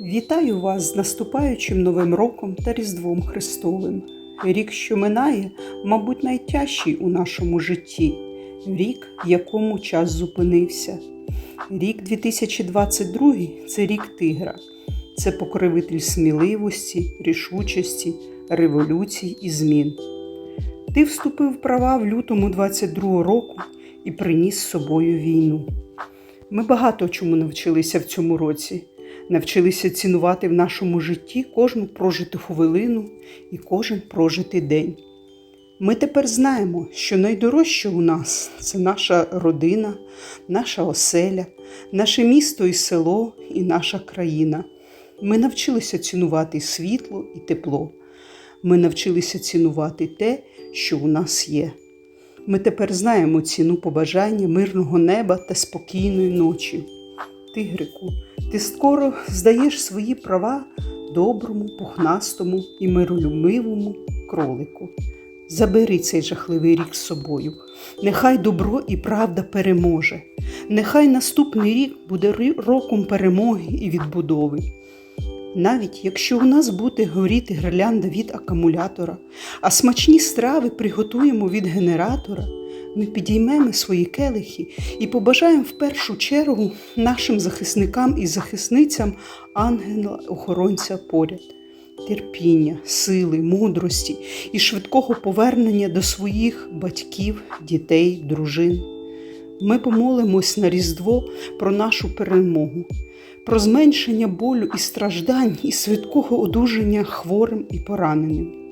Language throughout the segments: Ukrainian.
Вітаю вас з наступаючим Новим роком та Різдвом Христовим. Рік, що минає, мабуть, найтяжчий у нашому житті, рік, в якому час зупинився. Рік 2022 це рік тигра, це покровитель сміливості, рішучості, революцій і змін. Ти вступив права в лютому 22-го року і приніс з собою війну. Ми багато чому навчилися в цьому році. Навчилися цінувати в нашому житті кожну прожиту хвилину і кожен прожитий день. Ми тепер знаємо, що найдорожче у нас це наша родина, наша оселя, наше місто і село і наша країна. Ми навчилися цінувати світло і тепло. Ми навчилися цінувати те, що у нас є. Ми тепер знаємо ціну побажання мирного неба та спокійної ночі. Тигрику, ти скоро здаєш свої права доброму, пухнастому і миролюбивому кролику. Забери цей жахливий рік з собою. Нехай добро і правда переможе. Нехай наступний рік буде роком перемоги і відбудови. Навіть якщо у нас буде горіти гірлянда від акумулятора, а смачні страви приготуємо від генератора, ми підіймемо свої келихи і побажаємо в першу чергу нашим захисникам і захисницям ангела-охоронця поряд. Терпіння, сили, мудрості і швидкого повернення до своїх батьків, дітей, дружин. Ми помолимось на Різдво про нашу перемогу, про зменшення болю і страждань і швидкого одужання хворим і пораненим.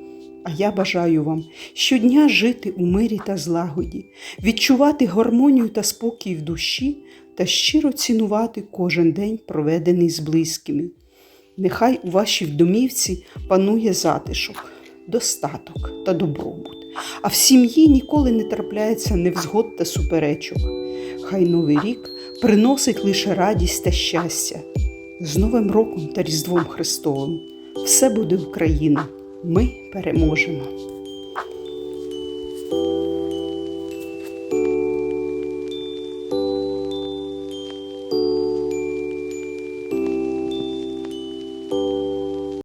А я бажаю вам щодня жити у мирі та злагоді, відчувати гармонію та спокій в душі та щиро цінувати кожен день, проведений з близькими. Нехай у вашій домівці панує затишок, достаток та добробут, а в сім'ї ніколи не трапляється невзгод та суперечок. Хай новий рік приносить лише радість та щастя. З Новим роком та Різдвом Христовим все буде Україна. Ми переможемо.